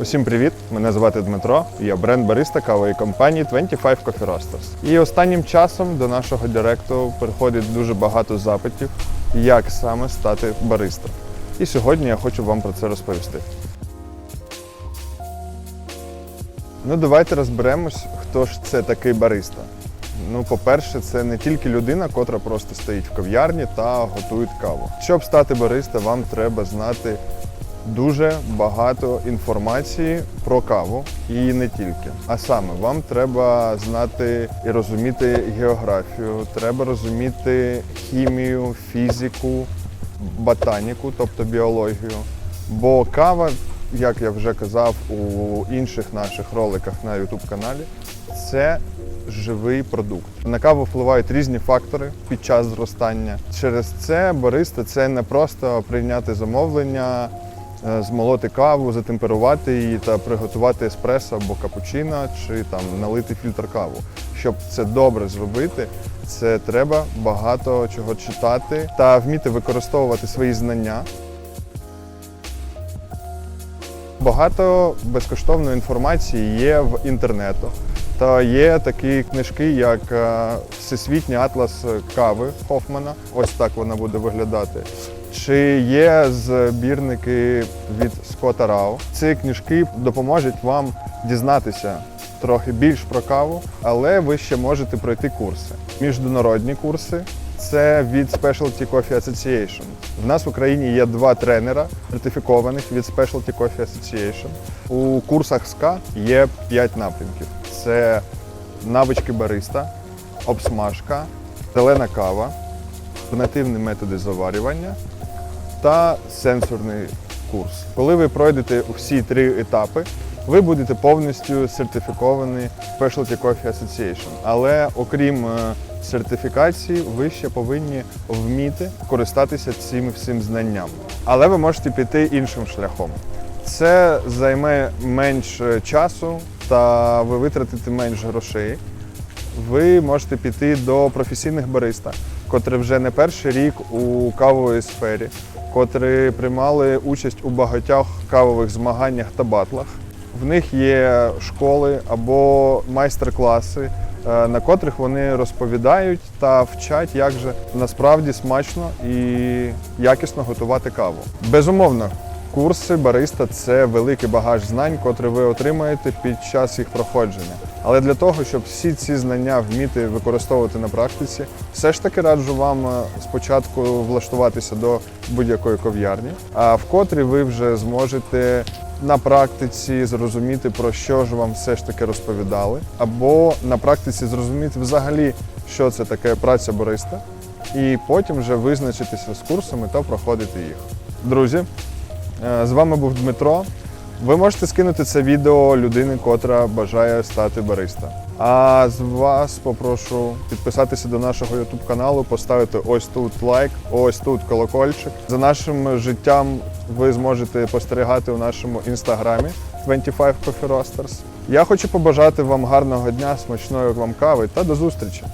Усім привіт! Мене звати Дмитро. Я бренд бариста кавової компанії 25 Coffee Roasters. І останнім часом до нашого директу приходить дуже багато запитів, як саме стати баристом. І сьогодні я хочу вам про це розповісти. Ну, давайте розберемось, хто ж це такий бариста. Ну, по-перше, це не тільки людина, котра просто стоїть в кав'ярні та готує каву. Щоб стати бариста, вам треба знати дуже багато інформації про каву і не тільки. А саме вам треба знати і розуміти географію, треба розуміти хімію, фізику, ботаніку, тобто біологію. Бо кава, як я вже казав у інших наших роликах на YouTube каналі, це живий продукт. На каву впливають різні фактори під час зростання. Через це бариста це не просто прийняти замовлення, змолоти каву, затемперувати її та приготувати еспресо або капучино, чи там налити фільтр каву. Щоб це добре зробити, це треба багато чого читати та вміти використовувати свої знання. Багато безкоштовної інформації є в інтернету. Та є такі книжки, як е, Всесвітній атлас кави Хофмана. Ось так вона буде виглядати. Чи є збірники від Скотта Рау. Ці книжки допоможуть вам дізнатися трохи більш про каву, але ви ще можете пройти курси. Міжнародні курси це від Specialty Coffee Association. В нас в Україні є два тренера сертифікованих від Specialty Coffee Association. У курсах СКА є п'ять напрямків: це навички бариста, обсмажка, зелена кава, альтернативні методи заварювання та сенсорний курс. Коли ви пройдете всі три етапи, ви будете повністю сертифіковані Specialty Coffee Association. Але окрім е, сертифікації, ви ще повинні вміти користатися цим всім знанням. Але ви можете піти іншим шляхом. Це займе менше часу та ви витратите менше грошей ви можете піти до професійних бариста, котрі вже не перший рік у кавовій сфері, котрі приймали участь у багатьох кавових змаганнях та батлах. В них є школи або майстер-класи, е, на котрих вони розповідають та вчать, як же насправді смачно і якісно готувати каву. Безумовно, Курси бариста це великий багаж знань, котрий ви отримаєте під час їх проходження. Але для того, щоб всі ці знання вміти використовувати на практиці, все ж таки раджу вам е, спочатку влаштуватися до будь-якої ков'ярні, а в котрій ви вже зможете на практиці зрозуміти, про що ж вам все ж таки розповідали, або на практиці зрозуміти взагалі, що це таке праця бариста, і потім вже визначитися з курсами та проходити їх. Друзі, Е, З вами був Дмитро. Ви можете скинути це відео людини, котра бажає стати бариста. А з вас попрошу підписатися до нашого YouTube каналу, поставити ось тут лайк, ось тут колокольчик. За нашим життям ви зможете спостерігати у нашому інстаграмі 25 Coffee Roasters. Я хочу побажати вам гарного дня, смачної вам кави та до зустрічі!